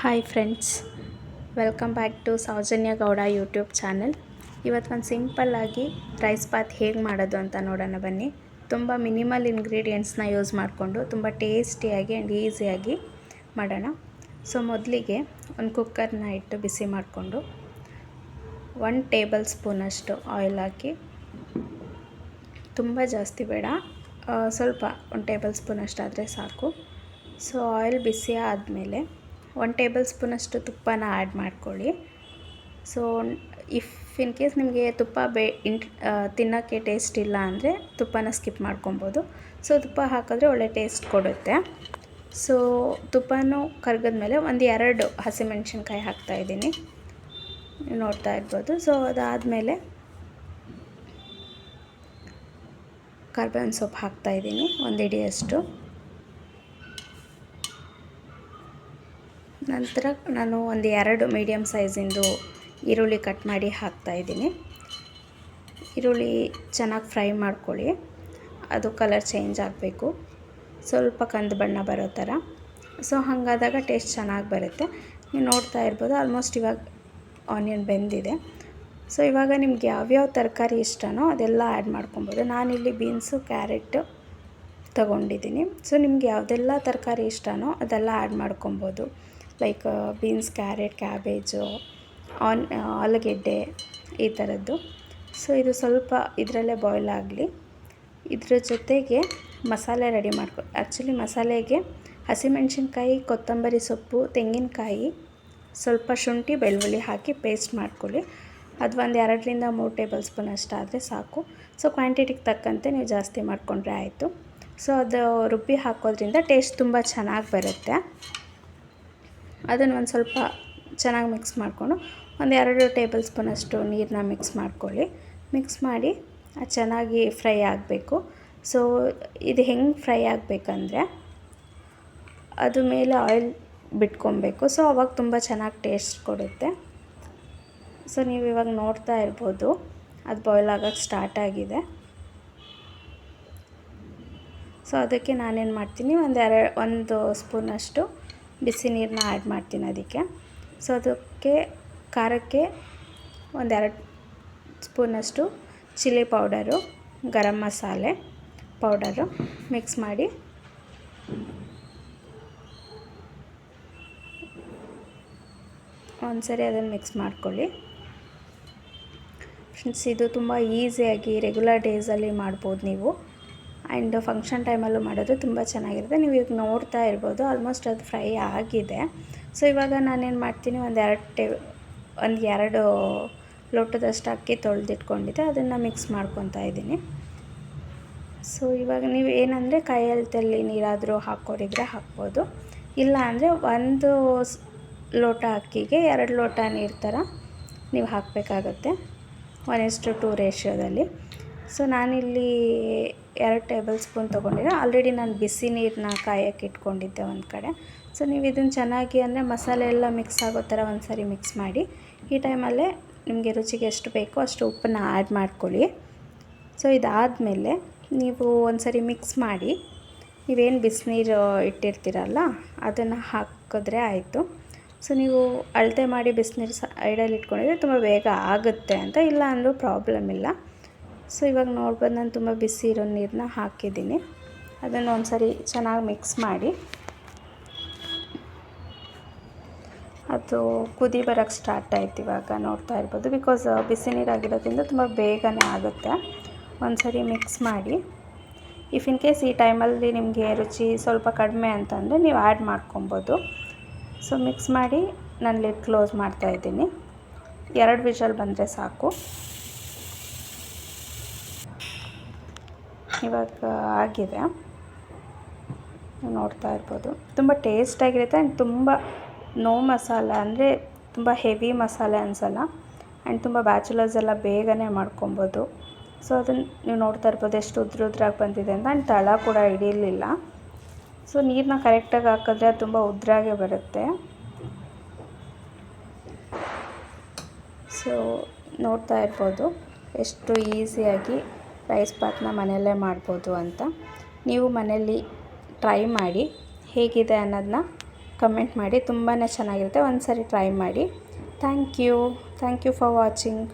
Hi friends welcome back to Soujanya Gowda YouTube channel ಇವತ್ತು ಒಂದು ಸಿಂಪಲ್ಲಾಗಿ ರೈಸ್ ಬಾತ್ ಹೇಗೆ ಮಾಡೋದು ಅಂತ ನೋಡೋಣ ಬನ್ನಿ. ತುಂಬ ಮಿನಿಮಲ್ ಇಂಗ್ರೀಡಿಯೆಂಟ್ಸ್ನ ಯೂಸ್ ಮಾಡಿಕೊಂಡು ತುಂಬ ಟೇಸ್ಟಿಯಾಗಿ ಆ್ಯಂಡ್ ಈಸಿಯಾಗಿ ಮಾಡೋಣ. ಸೊ ಮೊದಲಿಗೆ ಒಂದು ಕುಕ್ಕರ್ನ ಇಟ್ಟು ಬಿಸಿ ಮಾಡಿಕೊಂಡು ಒನ್ ಟೇಬಲ್ ಸ್ಪೂನಷ್ಟು ಆಯಿಲ್ ಹಾಕಿ. ತುಂಬ ಜಾಸ್ತಿ ಬೇಡ ಸ್ವಲ್ಪ ಒಂದು ಟೇಬಲ್ ಸ್ಪೂನಷ್ಟಾದರೆ ಸಾಕು. ಸೊ ಆಯಿಲ್ ಬಿಸಿ ಆದಮೇಲೆ ಒನ್ ಟೇಬಲ್ ಸ್ಪೂನಷ್ಟು ತುಪ್ಪನ ಆ್ಯಡ್ ಮಾಡ್ಕೊಳ್ಳಿ. ಸೊ ಇಫ್ ಇನ್ ಕೇಸ್ ನಿಮಗೆ ತುಪ್ಪ ಬೇ ಇನ್ ತಿನ್ನೋಕ್ಕೆ ಟೇಸ್ಟ್ ಇಲ್ಲ ಅಂದರೆ ತುಪ್ಪನ ಸ್ಕಿಪ್ ಮಾಡ್ಕೊಬೋದು. ಸೊ ತುಪ್ಪ ಹಾಕಿದ್ರೆ ಒಳ್ಳೆ ಟೇಸ್ಟ್ ಕೊಡುತ್ತೆ. ಸೊ ತುಪ್ಪನೂ ಕರಗಿದ್ಮೇಲೆ ಒಂದು ಎರಡು ಹಸಿಮೆಣ್ಸಿನ್ಕಾಯಿ ಹಾಕ್ತಾಯಿದ್ದೀನಿ ನೋಡ್ತಾ ಇರ್ಬೋದು. ಸೊ ಅದಾದಮೇಲೆ ಕರ್ಬೇವಿನ ಸೊಪ್ಪು ಹಾಕ್ತಾಯಿದ್ದೀನಿ ಒಂದು ಇಡಿಯಷ್ಟು. ನಂತರ ನಾನು ಒಂದು ಎರಡು ಮೀಡಿಯಮ್ ಸೈಜಿಂದು ಈರುಳ್ಳಿ ಕಟ್ ಮಾಡಿ ಹಾಕ್ತಾಯಿದ್ದೀನಿ ಈರುಳ್ಳಿ ಚೆನ್ನಾಗಿ ಫ್ರೈ ಮಾಡ್ಕೊಳ್ಳಿ. ಅದು ಕಲರ್ ಚೇಂಜ್ ಆಗಬೇಕು. ಸ್ವಲ್ಪ ಕಂದು ಬಣ್ಣ ಬರೋ ಥರ ಸೊ ಹಾಗಾದಾಗ ಟೇಸ್ಟ್ ಚೆನ್ನಾಗಿ ಬರುತ್ತೆ. ನೀವು ನೋಡ್ತಾ ಇರ್ಬೋದು ಆಲ್ಮೋಸ್ಟ್ ಇವಾಗ ಆನಿಯನ್ ಬೆಂದಿದೆ. ಸೊ ಇವಾಗ ನಿಮ್ಗೆ ಯಾವ್ಯಾವ ತರಕಾರಿ ಇಷ್ಟನೋ ಅದೆಲ್ಲ ಆ್ಯಡ್ ಮಾಡ್ಕೊಬೋದು. ನಾನಿಲ್ಲಿ ಬೀನ್ಸು ಕ್ಯಾರೆಟು ತಗೊಂಡಿದ್ದೀನಿ. ಸೊ ನಿಮ್ಗೆ ಯಾವುದೆಲ್ಲ ತರಕಾರಿ ಇಷ್ಟನೋ ಅದೆಲ್ಲ ಆ್ಯಡ್ ಮಾಡ್ಕೊಬೋದು. Like beans, carrot, cabbage, and ಆಲೂಗೆಡ್ಡೆ ಈ ಥರದ್ದು. ಸೊ, ಇದು ಸ್ವಲ್ಪ ಇದರಲ್ಲೇ ಬಾಯ್ಲ್ ಆಗಲಿ. ಇದ್ರ ಜೊತೆಗೆ ಮಸಾಲೆ ರೆಡಿ ಮಾಡ್ಕೊ ಆ್ಯಕ್ಚುಲಿ ಮಸಾಲೆಗೆ ಹಸಿಮೆಣಸಿನ್ಕಾಯಿ, ಕೊತ್ತಂಬರಿ ಸೊಪ್ಪು, ತೆಂಗಿನಕಾಯಿ, ಸ್ವಲ್ಪ ಶುಂಠಿ, ಬೆಳ್ಳುಳ್ಳಿ ಹಾಕಿ ಪೇಸ್ಟ್ ಮಾಡ್ಕೊಳ್ಳಿ. ಅದು ಒಂದು ಎರಡರಿಂದ ಮೂರು ಟೇಬಲ್ ಸ್ಪೂನ್ ಅಷ್ಟಾದರೆ ಸಾಕು. ಸೊ, ಕ್ವಾಂಟಿಟಿಗೆ ತಕ್ಕಂತೆ ನೀವು ಜಾಸ್ತಿ ಮಾಡಿಕೊಂಡ್ರೆ ಆಯಿತು. ಸೊ, ಅದು ರುಬ್ಬಿ ಹಾಕೋದ್ರಿಂದ ಟೇಸ್ಟ್ ತುಂಬ ಚೆನ್ನಾಗಿ ಬರುತ್ತೆ. ಅದನ್ನು ಒಂದು ಸ್ವಲ್ಪ ಚೆನ್ನಾಗಿ ಮಿಕ್ಸ್ ಮಾಡಿಕೊಂಡು ಒಂದು ಎರಡು ಟೇಬಲ್ ಸ್ಪೂನಷ್ಟು ನೀರನ್ನ ಮಿಕ್ಸ್ ಮಾಡ್ಕೊಳ್ಳಿ. ಮಿಕ್ಸ್ ಮಾಡಿ ಅದು ಚೆನ್ನಾಗಿ ಫ್ರೈ ಆಗಬೇಕು. ಸೊ ಇದು ಹೆಂಗೆ ಫ್ರೈ ಆಗಬೇಕಂದ್ರೆ ಅದು ಮೇಲೆ ಆಯಿಲ್ ಬಿಟ್ಕೊಬೇಕು. ಸೊ ಅವಾಗ ತುಂಬ ಚೆನ್ನಾಗಿ ಟೇಸ್ಟ್ ಕೊಡುತ್ತೆ. ಸೊ ನೀವು ಇವಾಗ ನೋಡ್ತಾ ಇರ್ಬೋದು, ಅದು ಬಾಯ್ಲ್ ಆಗೋಕ್ಕೆ ಸ್ಟಾರ್ಟ್ ಆಗಿದೆ. ಸೊ ಅದಕ್ಕೆ ನಾನೇನು ಮಾಡ್ತೀನಿ, ಒಂದು ಎರಡು, ಒಂದು ಸ್ಪೂನಷ್ಟು ಬಿಸಿ ನೀರನ್ನ ಆ್ಯಡ್ ಮಾಡ್ತೀನಿ ಅದಕ್ಕೆ. ಸೊ ಅದಕ್ಕೆ ಖಾರಕ್ಕೆ ಒಂದೆರಡು ಸ್ಪೂನಷ್ಟು chilli powder garam masala powder mix ಮಾಡಿ ಒಂದು ಸರಿ ಅದನ್ನು ಮಿಕ್ಸ್ ಮಾಡ್ಕೊಳ್ಳಿ. ಫ್ರೆಂಡ್ಸ್ ಇದು ತುಂಬ ಈಸಿಯಾಗಿ ರೆಗ್ಯುಲರ್ ಡೇಸಲ್ಲಿ ಮಾಡ್ಬೋದು ನೀವು. ಆ್ಯಂಡ್ ಫಂಕ್ಷನ್ ಟೈಮಲ್ಲೂ ಮಾಡೋದು ತುಂಬ ಚೆನ್ನಾಗಿರುತ್ತೆ. ನೀವು ಈಗ ನೋಡ್ತಾ ಇರ್ಬೋದು, ಆಲ್ಮೋಸ್ಟ್ ಅದು ಫ್ರೈ ಆಗಿದೆ. ಸೊ, ಇವಾಗ ನಾನೇನು ಮಾಡ್ತೀನಿ, ಒಂದು ಎರಡು ಟೇ, ಒಂದು ಎರಡು ಲೋಟದಷ್ಟು ಅಕ್ಕಿ ತೊಳೆದಿಟ್ಕೊಂಡಿದ್ದೆ, ಅದನ್ನು ಮಿಕ್ಸ್ ಮಾಡ್ಕೊತಾ ಇದ್ದೀನಿ. ಸೊ, ಇವಾಗ ನೀವು ಏನಂದರೆ ಕೈಯಲ್ಲಿ ನೀರಾದರೂ ಹಾಕ್ಕೊಂಡಿದ್ರೆ ಹಾಕ್ಬೋದು. ಇಲ್ಲ ಅಂದರೆ ಒಂದು ಲೋಟ ಅಕ್ಕಿಗೆ ಎರಡು ಲೋಟ ನೀರು ಥರ ನೀವು ಹಾಕಬೇಕಾಗತ್ತೆ ಒನ್ ಇಸ್ಟು ಟು ರೇಷ್ಯೋದಲ್ಲಿ. ಸೊ, ನಾನಿಲ್ಲಿ ಎರಡು ಟೇಬಲ್ ಸ್ಪೂನ್ ತೊಗೊಂಡಿದ್ದೆ ಆಲ್ರೆಡಿ ನಾನು ಬಿಸಿ ನೀರನ್ನ ಕಾಯಕ್ಕೆ ಇಟ್ಕೊಂಡಿದ್ದೆ ಒಂದು ಕಡೆ. ಸೊ ನೀವು ಇದನ್ನು ಚೆನ್ನಾಗಿ ಅಂದರೆ ಮಸಾಲೆ ಎಲ್ಲ ಮಿಕ್ಸ್ ಆಗೋ ಥರ ಒಂದು ಸರಿ ಮಿಕ್ಸ್ ಮಾಡಿ, ಈ ಟೈಮಲ್ಲೇ ನಿಮಗೆ ರುಚಿಗೆ ಎಷ್ಟು ಬೇಕೋ ಅಷ್ಟು ಉಪ್ಪನ್ನು ಆ್ಯಡ್ ಮಾಡ್ಕೊಳ್ಳಿ. ಸೊ ಇದಾದಮೇಲೆ ನೀವು ಒಂದು ಸರಿ ಮಿಕ್ಸ್ ಮಾಡಿ, ನೀವೇನು ಬಿಸಿನೀರು ಇಟ್ಟಿರ್ತೀರಲ್ಲ, ಅದನ್ನು ಹಾಕಿದ್ರೆ ಆಯಿತು. ಸೊ ನೀವು ಅಳತೆ ಮಾಡಿ ಬಿಸಿನೀರು ಸೈಡಲ್ಲಿ ಇಟ್ಕೊಂಡಿದ್ರೆ ತುಂಬ ಬೇಗ ಆಗುತ್ತೆ ಅಂತ ಇಲ್ಲ ಅಂದರೂ ಪ್ರಾಬ್ಲಮ್ ಇಲ್ಲ. ಸೊ, ಇವಾಗ ನೋಡ್ಬೋದು ನಾನು ತುಂಬ ಬಿಸಿ ಇರೋ ನೀರನ್ನ ಹಾಕಿದ್ದೀನಿ. ಅದನ್ನು ಒಂದು ಸರಿ ಚೆನ್ನಾಗಿ ಮಿಕ್ಸ್ ಮಾಡಿ. ಅದು ಕುದಿ ಬರೋಕ್ಕೆ ಸ್ಟಾರ್ಟ್ ಆಯ್ತು ಇವಾಗ ನೋಡ್ತಾ ಇರ್ಬೋದು. ಬಿಕಾಸ್ ಬಿಸಿ ನೀರಾಗಿರೋದ್ರಿಂದ ತುಂಬ ಬೇಗನೆ ಆಗುತ್ತೆ. ಒಂದು ಸರಿ ಮಿಕ್ಸ್ ಮಾಡಿ. ಇಫ್ ಇನ್ ಕೇಸ್ ಈ ಟೈಮಲ್ಲಿ ನಿಮಗೆ ರುಚಿ ಸ್ವಲ್ಪ ಕಡಿಮೆ ಅಂತಂದರೆ ನೀವು ಆ್ಯಡ್ ಮಾಡ್ಕೊಬೋದು. ಸೊ ಮಿಕ್ಸ್ ಮಾಡಿ ನಾನು ಲಿಡ್ ಕ್ಲೋಸ್ ಮಾಡ್ತಾ ಇದ್ದೀನಿ. ಎರಡು ವಿಷಲ್ ಬಂದರೆ ಸಾಕು. ಇವಾಗ ಆಗಿದೆ. ನೋಡ್ತಾ ಇರ್ಬೋದು. ತುಂಬ ಟೇಸ್ಟಾಗಿರುತ್ತೆ ಆ್ಯಂಡ್ ತುಂಬ ನೋ ಮಸಾಲ ಅಂದರೆ ತುಂಬ ಹೆವಿ ಮಸಾಲೆ ಅನಿಸಲ್ಲ. ಆ್ಯಂಡ್ ತುಂಬ ಬ್ಯಾಚುಲರ್ಸ್ ಎಲ್ಲ ಬೇಗನೆ ಮಾಡ್ಕೊಬೋದು. ಸೊ ಅದನ್ನು ನೀವು ನೋಡ್ತಾ ಇರ್ಬೋದು ಎಷ್ಟು ಉದ್ರ ಉದ್ರಾಗಿ ಬಂದಿದೆ ಅಂತ. ಆ್ಯಂಡ್ ತಳ ಕೂಡ ಹಿಡಿಯಲಿಲ್ಲ ಸೊ ನೀರನ್ನ ಕರೆಕ್ಟಾಗಿ ಹಾಕಿದ್ರೆ ಅದು ತುಂಬ ಉದ್ರಾಗೆ ಬರುತ್ತೆ. ಸೊ ನೋಡ್ತಾ ಇರ್ಬೋದು. ಎಷ್ಟು ಈಸಿಯಾಗಿ ರೈಸ್ ಬಾತ್ನ ಮನೆಯಲ್ಲೇ ಮಾಡ್ಬೋದು ಅಂತ ನೀವು ಮನೆಯಲ್ಲಿ ಟ್ರೈ ಮಾಡಿ ಹೇಗಿದೆ ಅನ್ನೋದನ್ನ ಕಮೆಂಟ್ ಮಾಡಿ ತುಂಬಾ ಚೆನ್ನಾಗಿರುತ್ತೆ. ಒಂದು ಸರಿ ಟ್ರೈ ಮಾಡಿ. Thank you. Thank you for watching.